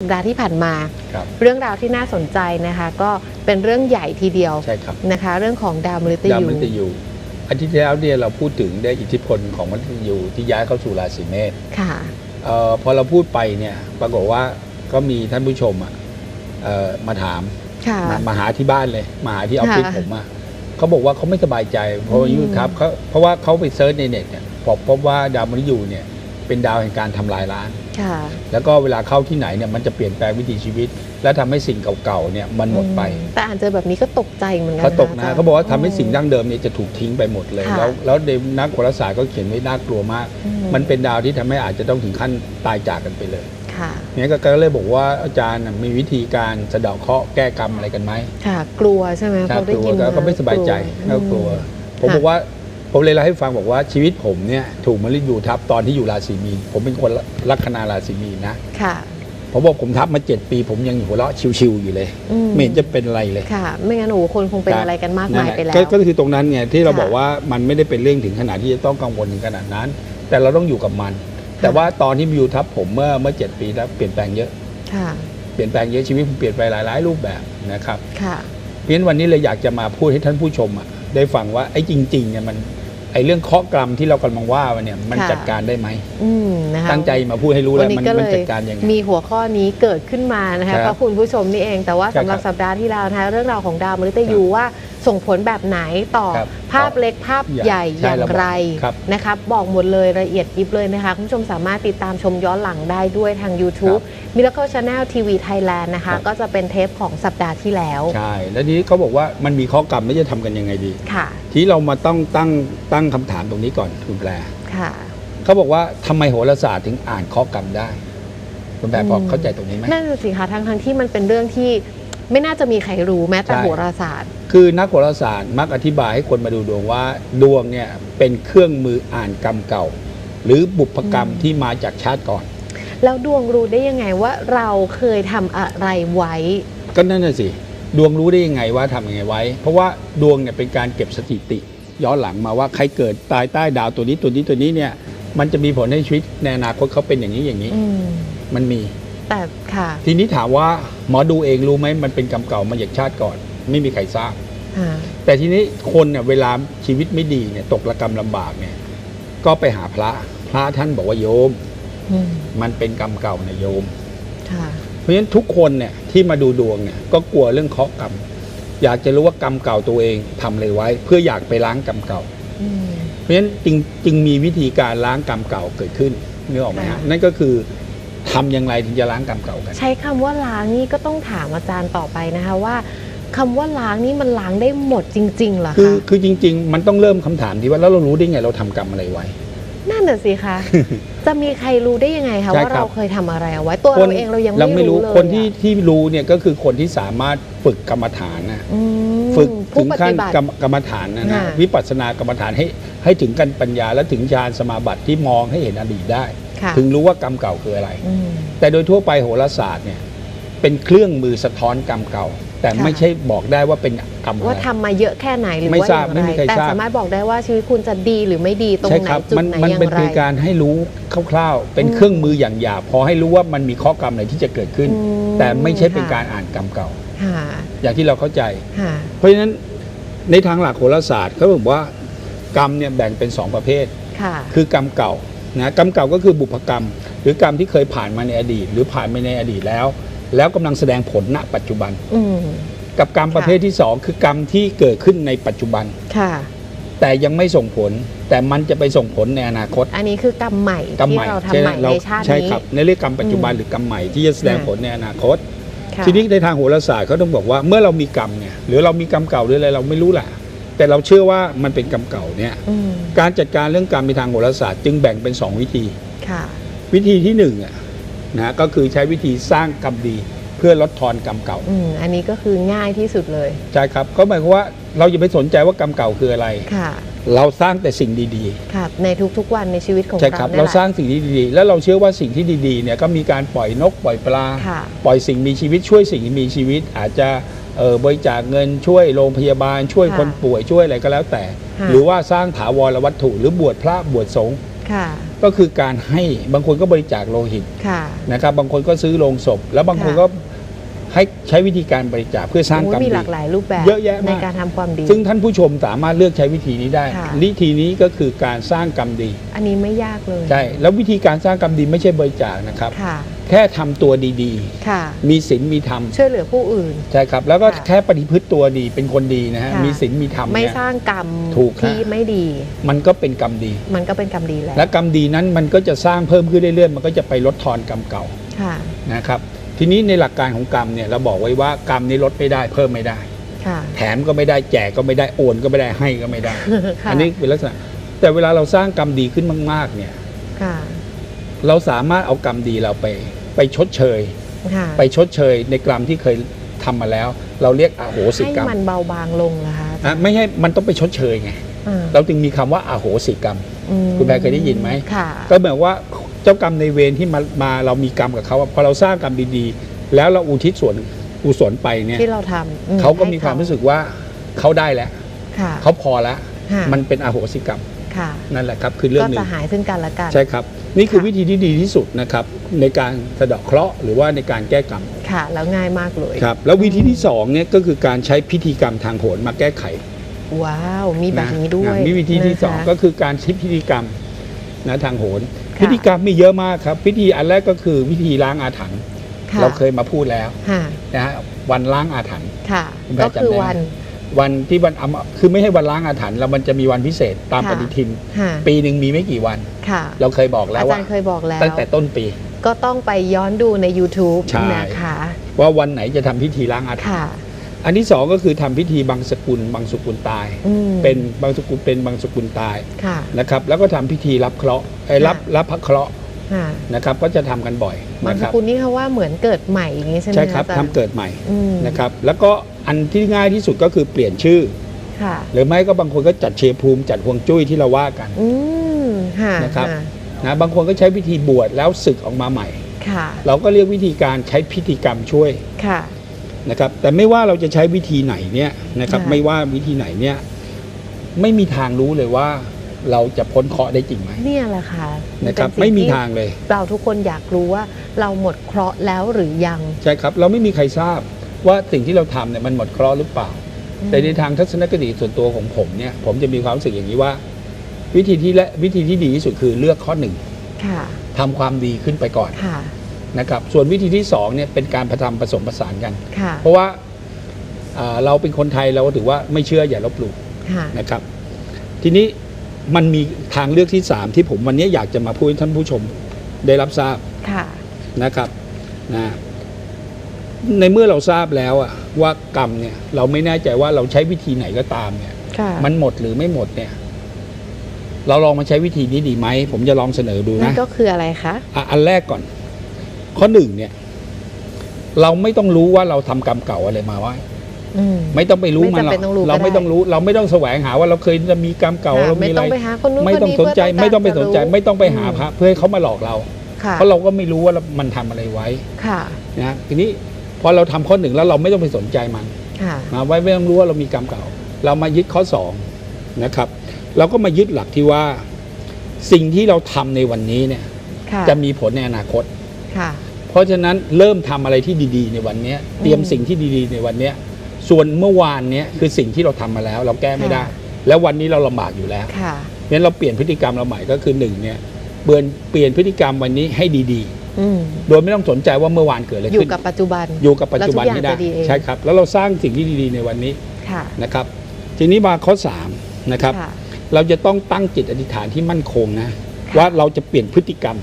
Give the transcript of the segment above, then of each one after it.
สัปดาห์ที่ผ่านมาครับเรื่องราวที่น่าสนใจนะคะ ก็เป็นเรื่องใหญ่ทีเดียวใช่ครับนะคะ เรื่องของดาวมฤตดาวยูมฤตยูอาทิตย์ที่แล้วเนี่ยเราพูดถึงได้อิทธิพลของมฤตยูที่ย้ายเข้าสู่ราศีเมษค่ะเออพอเราพูดไปเนี่ยปรากฏว่าก็มีท่านผู้ชมอะเอ่อมาถามค่ะมามาหาที่บ้านเลย มาหาที่ออฟฟิศค่ะผมอะเขาบอกว่าเขาไม่สบายใจเพราะว่าอืมยุครับเขาเพราะว่าเขาไปเซิร์ชในเน็ตเนี่ยพบพบว่าดาวมฤตยูเนี่ย เป็นดาวแห่งการทำลายล้าง ค่ะ แล้วก็เวลาเข้าที่ไหนเนี่ยมันจะเปลี่ยนแปลงวิถีชีวิต และทำให้สิ่งเก่าๆเนี่ยมันหมดไปอืมแต่อ่านเจอแบบนี้ก็ตกใจเหมือนกันเขาตกจนะรย์เขาบอกว่าทำให้สิ่งดั้งเดิมเนี่ยจะถูกทิ้งไปหมดเลยค่ะแล้วแล้วในนักโหราศาสตร์ก็เขียนไว้น่ากลัวมากอืมันเป็นดาวที่ทำให้อาจจะต้องถึงขั้นตายจากกันไปเลยค่ะเนี่ยก็ก็เลยบอกว่าอาจารย์น่ะมีวิธีการสะเดาะเคราะห์แก้กรรมอะไรกันไหมค่ะ กลัวใช่ไหมถ้าพอได้กลัวยินก็ก็ไม่สบายใจกลัก็วกลัวอืผมค่ะบอกว่า ผมเลยเล่าให้ฟังบอกว่าชีวิตผมเนี่ยถูกมฤตยูทับตอนที่อยู่ราศีมีนผมเป็นคนลัคนาราศีมีนนะค่ะผมบอกผมทับมาเจ็ดปี ผมยังหัวเราะชิวๆอยู่เลยอืไม่เห็นจะเป็นอะไรเลยค่ะ ไม่งั้นโอ้โหคนคงเป็นอะไรกันมากมายไปแล้วก็ก็คือตรงนั้นไงที่เราค่ะบอกว่ามันไม่ได้เป็นเรื่องถึงขนาดที่จะต้องกังวลถึงขนาดนั้น แต่เราต้องอยู่กับมัน แต่ว่าตอนที่มิวทับผมเมื่อเมื่อเจ็ดปีแล้วเปลี่ยนแปลงเยอะค่ะเปลี่ยนแปลงเยอะชีวิตผมเปลี่ยนไปหลายๆ รูปแบบนะครับค่ะเพราะฉะนั้นวันนี้เลยอยากจะมาพูดให้ท่านผู้ชมอะได้ฟังว่าไอ้จริงๆเนี่ยมัน ไอ้เรื่องเคราะห์กรรมที่เรากำลังว่าวันเนี่ยมันค่ะจัดการได้ไหมอืมนะคะตั้งใจมาพูดให้รู้วัแล้วนี้มันก็เลมันยจัดการยังไงมีหัวข้อนี้เกิดขึ้นมานะครัคะบเพราะคุณผู้ชมนี่เองแต่ว่าใช่สำหรับครับสัปดาห์ที่แล้วนะคะเรื่องราวของดาวมฤตยูว่า ส่งผลแบบไหนต่อครับภาพเล็กภาพใหญ่ใหญ่อใช่ย่างระบบไรครับ นะคะบอกหมดเลยละเอียดยิบเลยนะคะ คุณผู้ชมสามารถติดตามชมย้อนหลังได้ด้วยทาง YouTube Miracle Channel TV Thailand นะครัคะ บ ก็จะเป็นเทปของสัปดาห์ที่แล้ว ใช่ แล้วทีนี้เขาบอกว่ามันมีเคราะห์กรรมไม่จะทำกันยังไงดี ค่ะ ทีนี้เรามาต้องตั้งตั้งคำถามตรงนี้ก่อนคุณแปลค่ะ เขาบอกว่าทำไมโหราศาสตร์ถึงอ่านข้อกรรมได้ คุณแปลพออืม เข้าใจตรงนี้ไหม นั่นน่ะสิคะทั้งทั้งๆที่มันเป็นเรื่องที่ ไม่น่าจะมีใครรู้แม้แต่ใช่ โหราศาสตร์ คือนักโหราศาสตร์มักอธิบายให้คนมาดูดวงว่าดวงเนี่ยเป็นเครื่องมืออ่านกรรมเก่า หรือบุพกรรมอืม ที่มาจากชาติก่อน แล้วดวงรู้ได้ยังไงว่าเราเคยทำอะไรไว้ ก็นั่นน่ะสิ ดวงรู้ได้ยังไงว่าทำยังไงไว้ เพราะว่าดวงเนี่ยเป็นการเก็บสถิติ ย้อนหลังมาว่าใครเกิดตายใต้ดาวตัวนี้ตัวนี้ตัวนี้เนี่ยมันจะมีผลให้ชีวิตในอนาคตเขาเป็นอย่างนี้อย่างนี้ อืม มันมี แต่ค่ะ ทีนี้ถามว่าหมอดูเองรู้ไหมมันเป็นกรรมเก่ามาจากชาติก่อน ไม่มีใครทราบค่ะแต่ทีนี้คนเนี่ยเวลาชีวิตไม่ดีเนี่ยตกระกรรมลำบากเนี่ย ก็ไปหาพระ พระท่านบอกว่าโยมอืมมันเป็นกรรมเก่านะโยมค่ะเพราะฉะนั้นทุกคนเนี่ยที่มาดูดวงเนี่ยก็กลัวเรื่องเคราะห์กรรมอยากจะรู้ว่ากรรมเก่าตัวเองทำอะไรไว้ เพื่ออยากไปล้างกรรมเก่าอืมเพราะฉะนั้นจึงจึงมีวิธีการล้างกรรมเก่าเกิดขึ้นนึกออกไหมค่ะฮะนั่นก็คือ ทำอย่างไรถึงจะล้างกรรมเก่ากัน ใช้คำว่าล้างนี่ก็ต้องถามอาจารย์ต่อไปนะคะว่าคำว่าล้างนี่มันล้างได้หมดจริงๆเหรอคือคะคือจริง ๆ มันต้องเริ่มคำถามที่ว่าแล้วเรารู้ได้ไงเราทำกรรมอะไรไว้ นั่นน่ะสิคะจะมีใครรู้ได้ยังไงคะใช่ว่าครับ เราเคยทำอะไรเอาไว้ตัวเราเองเรายังเราไม่ไม่รู้รู้เลยคนที่อะที่รู้เนี่ยก็คือคนที่สามารถฝึกกรรมฐานนะอืมฝึกผู้ ถึงปขั้นฏิบัติกรรมกรรมฐานนะนะค่ะวิปัสสนากรรมฐานให้ให้ถึงกันปัญญาและถึงฌานสมาบัติที่มองให้เห็นอดีตได้ค่ะถึงรู้ว่ากรรมเก่าคืออะไรอืมแต่โดยทั่วไปโหราศาสตร์เนี่ยเป็นเครื่องมือสะท้อนกรรมเก่า แต่ค่ะไม่ใช่บอกได้ว่าเป็นกรรมอะว่าไรทำมาเยอะแค่ไหนหรือไม่ว่าทราบอย่างไม่ไรมีใครแต่ทราบสามารถบอกได้ว่าชีวิตคุณจะดีหรือไม่ดีตรงใช่ไหนครับจุดมันไหนมันอย่างเป็นไรการให้รู้คร่าวๆ เป็นอืมเครื่องมืออย่างหยาบพอให้รู้ว่ามันมีข้อกรรมไหนที่จะเกิดขึ้นอืมแต่ไม่ใช่เป็นค่ะการอ่านกรรมเก่าค่ะ อย่างที่เราเข้าใจค่ะเพราะฉะนั้นในทางหลักโหราศาสตร์เขาบอกว่ากรรมเนี่ยแบ่งเป็นสองประเภทค่ะคือกรรมเก่านะกรรมเก่าก็คือบุพกรรม หรือกรรมที่เคยผ่านมาในอดีต หรือผ่านไปในอดีตแล้ว แล้วกำลังแสดงผลณปัจจุบันอืมกับกรรมประเภทที่สองคือกรรมที่เกิดขึ้นในปัจจุบันค่ะแต่ยังไม่ส่งผลแต่มันจะไปส่งผลในอนาคต อันนี้คือกรรมใหม่กรรมที่ใหม่เราทำใช่ใหม่เราในชาติใช่นี้ครับในเรื่องกรรมปัจจุบันอืมหรือกรรมใหม่ที่จะแสดงค่ะผลในอนาคตค่ะ ทีนี้ในทางโหราศาสตร์เขาต้องบอกว่าเมื่อเรามีกรรมเนี่ยหรือเรามีกรรมเก่าหรืออะไรเราไม่รู้แหละแต่เราเชื่อว่ามันเป็นกรรมเก่าเนี่ยอืมการจัดการเรื่องกรรมในทางโหราศาสตร์จึงแบ่งเป็นสองวิธีค่ะวิธีที่หนึ่งอะนะก็คือใช้วิธีสร้างกรรมดีเพื่อลดทอนกรรมเก่าอืมอันนี้ก็คือง่ายที่สุดเลยใช่ครับก็หมายความว่าเราอย่าไปสนใจว่ากรรมเก่าคืออะไรค่ะ เราสร้างแต่สิ่งดีค่ะในทุกๆวันในชีวิตของๆ ใช่เราครับเนี่ยเราแหละสร้างสิ่งที่ดีๆ แล้วเราเชื่อว่าสิ่งที่ดีๆเนี่ยก็มีการปล่อยนกปล่อยปลา ค่ะ ปล่อยสิ่งมีชีวิตช่วยสิ่งที่มีชีวิต อาจจะเอ่อบริจาคเงินช่วยโรงพยาบาล ช่วยค่ะคนป่วยช่วยอะไรก็แล้วแต่ ค่ะ หรือว่าสร้างถาวรวัตถุ หรือบวชพระบวชสงฆ์ค่ะก็คือการให้บางคนก็บริจาคโลหิตค่ะ นะครับบางคนก็ซื้อโลงศพ แล้วบางคนค่ะ ก็ ให้ใช้วิธีการบริจาคเพื่อสร้างโอ้กรรมมีดีหลากหลายรูปแบบเยอะแยะมากในการทำความดี ซึ่งท่านผู้ชมสามารถเลือกใช้วิธีนี้ได้ค่ะวิธีนี้ก็คือการสร้างกรรมดี อันนี้ไม่ยากเลยใช่แล้ววิธีการสร้างกรรมดีไม่ใช่บริจาคนะครับค่ะแค่ทำตัวดีค่ะๆมีศีลมีธรรมช่วยเหลือผู้อื่นใช่ครับ แล้วก็ค่ะแค่ปฏิพฤติตัวดีเป็นคนดีนะฮะค่ะมีศีลมีธรรมไม่เนี่ยสร้างกรรมถูกฮะที่ไม่ดี มันก็เป็นกรรมดี มันก็เป็นกรรมดีแล้วและกรรมดีนั้นมันก็จะสร้างเพิ่มขึ้นเรื่อยๆ มันก็จะไปลดทอนกรรมเก่าค่ะนะครับ ทีนี้ในหลักการของกรรมเนี่ยเราบอกไว้ว่ากรรมนี้ลดไม่ได้เพิ่มไม่ได้ ค่ะแถมก็ไม่ได้แจกก็ไม่ได้โอนก็ไม่ได้ให้ก็ไม่ได้ ค่ะอันนี้เป็นลักษณะ แต่เวลาเราสร้างกรรมดีขึ้นมาก ๆ เนี่ย ค่ะเราสามารถเอากรรมดีเราไป ไปชดเชย ค่ะไปชดเชยในกรรมที่เคยทำมาแล้ว เราเรียกอโหสิให้กรรมมันเบาบางลงนะคะนะไม่ใช่มันต้องไปชดเชยไงอ่าเราจึงมีคำว่าอโหสิกรรม อืมคุณแพรเคยได้ยินไหม ค่ะ ก็เหมือนว่า เจ้ากรรมในเวรที่มามาเรามีกรรมกับเขาอะพอเราสร้างกรรมดีๆ แล้วเราอุทิศส่วนกุศลไปเนี่ยที่เราทำอืเขาก็มีให้ความรู้สึกว่าเขาได้แล้วค่ะ เขาพอแล้ว ค่ะ มันเป็นอโหสิกรรมค่ะนั่นแหละครับ คือเรื่อก็งหนึ่จะง หายซึ่งกันและกัน ใช่ครับ นี่คือค่ะ วิธีที่ดีที่สุดนะครับ ในการสะเดาะเคราะห์หรือว่าในการแก้กรรมค่ะ แล้วง่ายมากเลยครับแล้ววิธีที่สองเนี่ยก็คือการใช้พิธีกรรมทางโหรมาแก้ไขว้าว มีแบบนี้ด้วยะมีวิธีที่สองนะคะก็คือการใช้พิธีกรรมนะทางโหรค่ะ พิธีกรรมมีเยอะมากครับ พิธีอันแรกก็คือวิธีล้างอาถรรพ์ค่ะเราเคยมาพูดแล้วค่ะนะฮะวันล้างอาถรรพ์ค่ะคุณแม่ก็คือจำได้ไหมวันวันที่วันเอามาคือไม่ใช่วันล้างอาถรรพ์แล้วมันจะมีวันพิเศษตามค่ะปฏิทินค่ะปีหนึ่งมีไม่กี่วันค่ะเราเคยบอกแล้วอาจาว่ารย์เคยบอกแล้วตั้งแต่ต้นปี ก็ต้องไปย้อนดูใน YouTube ใช่นะคะว่าวันไหนจะทำพิธีล้างอาถรรพ์ค่ะ อันที่สองก็คือทำพิธีบางสกุลบางสกุลตายอืมเป็นบางสกุลเป็นบางสกุลตายค่ะนะครับ แล้วก็ทำพิธีรับเคราะห์ไอ้ยรับค่ะรับพระเคราะห์ค่ะนะครับก็จะทำกันบ่อยบางนะสครับกุลนี่เขาว่าเหมือนเกิดใหม่อย่างนี้ใช่ไหมใช่ครับอาจาทำย์เกิดใหม่อืมนะครับแล้วก็อันที่ง่ายที่สุดก็คือเปลี่ยนชื่อค่ะหรือไม่ก็บางคนก็จัดเชยร์ภูมิจัดฮวงจุ้ยที่เราว่ากันอืมค่ะนะครับค่ะนะบางคนก็ใช้วิธีบวชแล้วศึกออกมาใหม่ค่ะเราก็เรียกวิธีการใช้พิธีกรรมช่วยค่ะ นะครับแต่ไม่ว่าเราจะใช้วิธีไหนเนี่ยนะครับค่ะไม่ว่าวิธีไหนเนี่ย ไม่มีทางรู้เลยว่า เราจะพ้นเคราะห์ได้จริงไหมเนี่ยแหละค่ะนะครับเป็นสิ่ไม่มีที่ทางเลย เราทุกคนอยากรู้ว่า เราหมดเคราะห์แล้วหรือยังใช่ครับ เราไม่มีใครทราบว่าสิ่งที่เราทำเนี่ยมันหมดเคราะห์หรือเปล่า แต่ในทางทัศนคติส่วนตัวของผมเนี่ย ผมจะมีความรู้สึกอย่างนี้ว่า วิธีที่และวิธีที่ดีที่สุดคือเลือกข้อหนึ่งค่ะทำความดีขึ้นไปก่อนค่ะ นะครับส่วนวิธีที่สองเนี่ยเป็นการผทำผสมผสานกัน ค่ะเพราะว่าอ่าเราเป็นคนไทยเราก็ถือว่าไม่เชื่ออย่าลบหลู่ค่ะ นะครับ ทีนี้มันมีทางเลือกที่สามที่ผมวันนี้อยากจะมาพูดให้ท่านผู้ชมได้รับทราบ ค่ะ นะครับนะในเมื่อเราทราบแล้วอะว่ากรรมเนี่ยเราไม่แน่ใจว่าเราใช้วิธีไหนก็ตามเนี่ย ค่ะ มันหมดหรือไม่หมดเนี่ย เราลองมาใช้วิธีนี้ดีไหมผมจะลองเสนอดูนั่นะนก็คืออะไรคะอะอันแรกก่อน ข้อหนึ่งเนี่ย เราไม่ต้องรู้ว่าเราทำกรรมเก่าอะไรมาไว้อืมไม่ต้องไปรู้มันหรไม่อกจำเป็นต้องรู้เราก็ได้ไม่ต้องรู้ เราไม่ต้องแสวงหาว่าเราเคยจะมีกรรมเก่าค่ะเราไม่มีอะต้ไรองไปหาคนนู้นไม่คนต้องนี้สนใจเพื่ไม่ต้องไปารสนใจจะรู้ไม่ต้องไปหาอืมพระเพื่อให้เขามาหลอกเราค่ะเพราะเราก็ไม่รู้ว่ามันทำอะไรไว้ค่ะนะทีนี้พอเราทำข้อหนึ่งแล้วเราไม่ต้องไปสนใจมันค่ะนะไว้ไม่ต้องรู้ว่าเรามีกรรมเก่า เรามายึดข้อสองนะครับ เราก็มายึดหลักที่ว่า สิ่งที่เราทำในวันนี้เนี่ยค่ะจะมีผลในอนาคตค่ะเพ ราะฉะนั้นเริ่มทำอะไรที่ดีๆ ในวันเนี้ยเตรียมอืมสิ่งที่ดีๆ ในวันเนี้ยส่วนเมื่อวานเนี้ยคือสิ่งที่เราทำมาแล้ว เราแก้ไม่ได้ค่ะแล้ววันนี้เราลำบากอยู่แล้วค่ะงั้นเราเปลี่ยนพฤติกรรมเราใหม่ก็คือหนึ่งเนี่ยเปลี่ยนเปลี่ยนพฤติกรรมวันนี้ให้ดีอืมๆโดยไม่ต้องสนใจว่าเมื่อวานเกิดอะไรอยู่ขึ้นกับปัจจุบันอยู่กับปัจจุบันแล้วทุกให้อย่างได้จะดีเองใช่ครับ แล้วเราสร้างสิ่งที่ดีๆ ในวันนี้ค่ะนะครับ ทีนี้มาข้อ3นะครับค่ะเราจะต้องตั้งจิตอธิษฐานที่มั่นคงนะค่ะว่าเราจะเปลี่ยนพฤติกรรม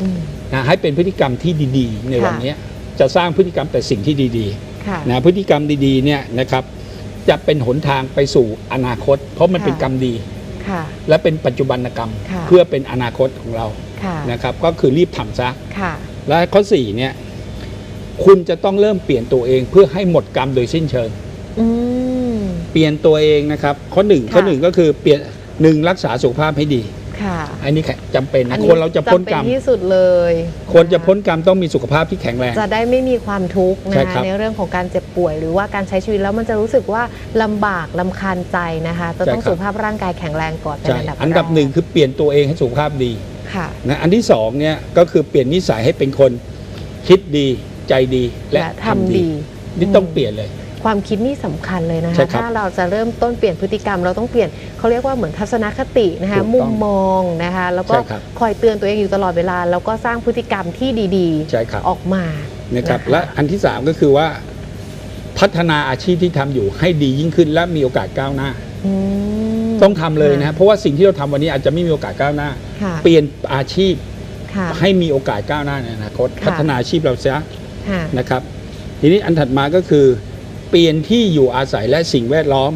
อืม นะให้เป็นพฤติกรรมที่ดีๆ ในวันค่ะนี้จะสร้างพฤติกรรมแต่สิ่งที่ดีค่ะๆนะพฤติกรรมดีๆเนี่ยนะครับจะเป็นหนทางไปสู่อนาคต เพราะมันค่ะเป็นกรรมดีค่ะและเป็นปัจจุบันกรรมค่ะเพื่อเป็นอนาคตของเราค่ะนะครับก็คือรีบทำซะค่ะและข้อ4เนี่ยคุณจะต้องเริ่มเปลี่ยนตัวเองเพื่อให้หมดกรรมโดยสิ้นเชิงอืมเปลี่ยนตัวเองนะครับ ข้อหนึ่งค่ะข้อหนึ่งก็คือเปลี่ยนหนึ่งรักษาสุขภาพให้ดี ค่ะอันนี้แค่จำเป็นอันะคนเราจะพ้นกรรมจำเป็ที่สุดเลยคนจะพ้นกรรมต้องมีสุขภาพที่แข็งแรง จะได้ไม่มีความทุกข์ใช่นะครัคะบในเรื่องของการเจ็บป่วย หรือว่าการใช้ชีวิตแล้วมันจะรู้สึกว่าลำบากลำคาญใจนะคะจะต้องใช่ครับสุขภาพร่างกายแข็งแรงก่อนเป็นใช่อันดับอันดับแรกหนึ่งคือเปลี่ยนตัวเองให้สุขภาพดีค่ะนะอันที่สองเนี่ยก็คือเปลี่ยนนิสัยให้เป็นคนคิดดีใจดีและและทำทำดีดีนี่ต้องเปลี่ยนเลย ความคิดนี่สำคัญเลยนะใช่คะครับถ้าเราจะเริ่มต้นเปลี่ยนพฤติกรรม เราต้องเปลี่ยนเขาเรียกว่าเหมือนทัศนคตินะคะถูกต้องมุมมองนะคะ แล้วก็ใช่ครับคอยเตือนตัวเองอยู่ตลอดเวลา แล้วก็สร้างพฤติกรรมที่ดีใช่ครับๆออกมานะครับนะคะและอันที่สามก็คือว่า พัฒนาอาชีพที่ทำอยู่ให้ดียิ่งขึ้นและมีโอกาสก้าวหน้าอืมต้องทำเลยนะเพราะว่าสิ่งที่เราทำวันนี้อาจจะไม่มีโอกาสก้าวหน้าค่ะเปลี่ยนอาชีพค่ะให้มีโอกาสก้าวหน้าในอนาคตค่ะพัฒนาอาชีพเราเสียค่ะนะครับ ทีนี้อันถัดมาก็คือ เปลี่ยนที่อยู่อาศัยและสิ่งแวดล้อม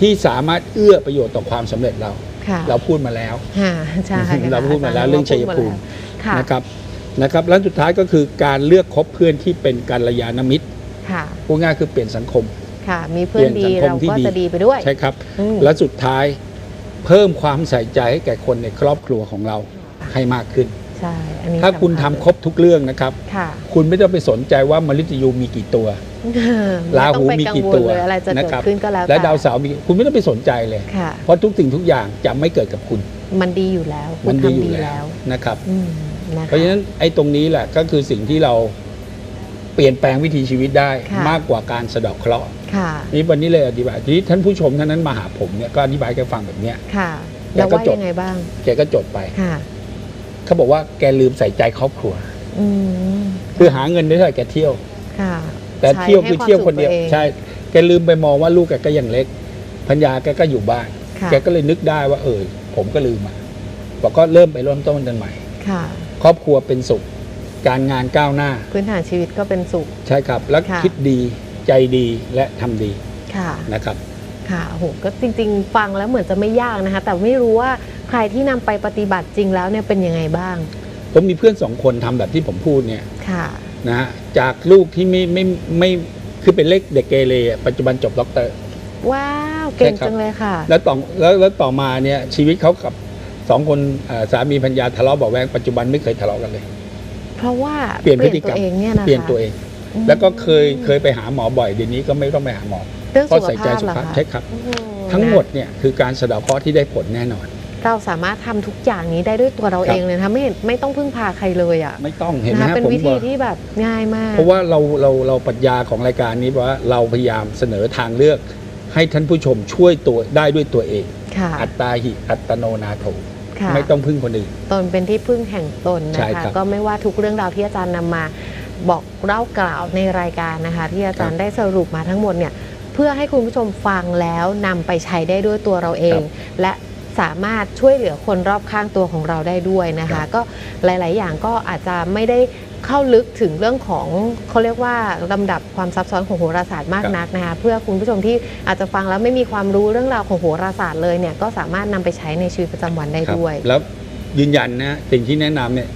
ที่สามารถเอื้อประโยชน์ต่อความสำเร็จเราค่ะเราพูดมาแล้วค่ะใช่ค่ะเราพูดมาแล้วเรื่องชัยภูมิค่ะนะครับนะครับแล้วสุดท้ายก็คือการเลือกคบเพื่อนที่เป็นกัลยาณมิตรค่ะพูดง่ายคือเปลี่ยนสังคมค่ะมีเพื่อนดีเปลี่ยนสังคมเราที่ก็ดีจะดีไปด้วยใช่ครับอืมและสุดท้ายเพิ่มความใส่ใจให้แก่คนในครอบครัวของเราให้มากขึ้นใช่อันนี้ถ้าคุณทำสำญครบทุกเรื่องนะครับค่ะคุณไม่ต้องไปสนใจว่ามฤตยูมีกี่ตัว ราหูมีกี่ตัวไต้องไปงวลเลยอะไรจะนะเกิดครับขึ้นก็แล้ว และแต่ดาวเสาร์มีคุณไม่ต้องไปสนใจเลยค่ะเพราะทุกสิ่งทุกอย่างจะไม่เกิดกับคุณ มันดีอยู่แล้วคุมัณนดีอทำยู่ดีแล้แล้ววนะครับอืมนะคะเพราะฉะนั้นไอ้ตรงนี้แหละก็คือสิ่งที่เราเปลี่ยนแปลงวิถีชีวิตได้ค่ะมากกว่าการสะเดอกเคราะห์ค่ะนี่วันนี้เลยอธิบายทีนี้ท่านผู้ชมท่านนั้นมาหาผมเนี่ยก็อธิบายให้แกฟังแบบเนี้ยค่ะแกแล้วก็ว่าจดยังไงบ้าง แกก็จดไปค่ะเขาบอกว่าแกลืมใส่ใจครอบครัวอืมคือหาเงินได้เท่าไหร่แกเที่ยวค่ะ แต่เที่ยวคือใช้ให้เที่ยวคนเดียววามสุขตัวองใช่แกลืมไปมองว่าลูกแกก็ยังเล็กพัญญาแกก็อยู่บ้านค่ะแกก็เลยนึกได้ว่าเออผมก็ลืมอะบอกก็เริ่มไปเริ่มต้นกันใหม่ค่ะครอบครัวเป็นสุข การงานก้าวหน้า พื้นฐานชีวิตก็เป็นสุข ใช่ครับ แล้วค่ะคิดดีใจดีและทำดีค่ะนะครับค่ะโหก็จริง ๆ ฟังแล้วเหมือนจะไม่ยากนะคะ แต่ไม่รู้ว่าใครที่นำไปปฏิบัติจริงแล้วเนี่ยเป็นยังไงบ้าง ผมมีเพื่อนสองคนทำแบบที่ผมพูดเนี่ยค่ะ นะฮะจากลูกที่ไม่ไม่ไม่คือเป็นเล็กเด็กเกเรอะปัจจุบันจบด็อกเตอร์ ว้าว เก่งใช่ครับ จังเลยค่ะ แล้วต่อแล้วแล้วต่อมาเนี่ยชีวิตเขากับสองคนเอ่อสามีพัญญาทะเลาะเบาะแวงปัจจุบันไม่เคยทะเลาะกันเลย เพราะว่าเปลี่ยนพฤติกรรมตัวเองเนี่ยนะคะเปลี่ยนตัวเอง อืมแล้วก็เคยเคยไปหาหมอบ่อยเดี๋ยวนี้ก็ไม่ต้องไปหาหมอเรื่องเพราะสุขใส่ใจภาพสุเหขรอภาพคะใช่ครับ โอ้โหทั้งหมดนะเนี่ยคือการสะเดาะเคราะห์ที่ได้ผลแน่นอน เราสามารถทำทุกอย่างนี้ได้ด้วยตัวเราครับเองเลยนะคะไม่เห็นไม่ต้องพึ่งพาใครเลยอะไม่ต้องเห็นไหมนะคะฮะเป็นผมวิธีบอกที่แบบง่ายมาก เพราะว่าเราเราเราปรัชญาของรายการนี้ว่าเราพยายามเสนอทางเลือก ให้ท่านผู้ชมช่วยตัวได้ด้วยตัวเองค่ะอัตตาหิอัตโนนาโถค่ะไม่ต้องพึ่งคนอื่นตนเป็นที่พึ่งแห่งตนใช่นะคะครับก็ไม่ว่าทุกเรื่องราวที่อาจารย์นำมาบอกเล่ากล่าวในรายการนะคะ ที่อาจารย์ได้สรุปมาทั้งหมดเนี่ยเพื่อให้คุณผู้ชมฟังแล้วนำไปใช้ได้ด้วยตัวเราเอง และ สามารถช่วยเหลือคนรอบข้างตัวของเราได้ด้วยนะคะ ก็หลาย ๆ อย่างก็อาจจะไม่ได้เข้าลึกถึงเรื่องของเขาเรียกว่าลำดับความซับซ้อนของโหราศาสตร์มากนักนะคะเพื่อคุณผู้ชมที่อาจจะฟังแล้วไม่มีความรู้เรื่องราวของโหราศาสตร์เลยเนี่ยก็สามารถนำไปใช้ในชีวิตประจำวันได้ครับด้วย แล้วยืนยันนะสิ่งที่แนะนำเนี่ย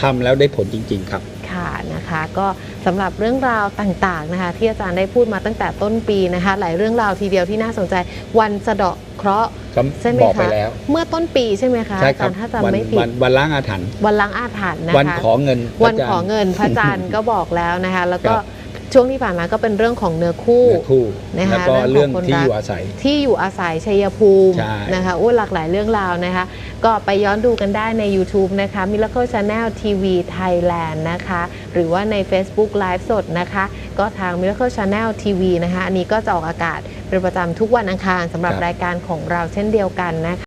ทำแล้วได้ผลจริง ๆ ครับ ค่ะนะคะ ก็สำหรับเรื่องราวต่างๆนะคะ ที่อาจารย์ได้พูดมาตั้งแต่ต้นปีนะคะ หลายเรื่องราวทีเดียวที่น่าสนใจวันสะเดาะเคราะห์ก็ใช่ไหมบอกไปคะแล้วเมื่อต้นปีใช่ไหมคะใช่อาครัจาบรย์ถ้าวัจำไม่ผิดวันวันล้างอาถรรพ์วันล้างอาถรรพ์นะคะวันขอเงินพระวันจัทร์ขอเงินพระจันทร์ก็บอกแล้วนะคะ แล้วก็ครับ ช่วงที่ผ่านมาก็เป็นเรื่องของเนื้อคู่เนื้อคู่นะคะแล้วก็เรื่เรื่อองงของคนที่รักอยู่อาศัยที่อยู่อาศัยชัยภูมิใช่นะคะอุ้ยหลากหลายเรื่องราวนะคะ ก็ไปย้อนดูกันได้ใน YouTube นะคะ Miracle Channel TV Thailand นะคะ หรือว่าใน Facebook Live สดนะคะ ก็ทาง Miracle Channel TV นะคะ อันนี้ก็จะออกอากาศเป็นประจำทุกวันอังคารสำหรับครับรายการของเราเช่นเดียวกันนะคะ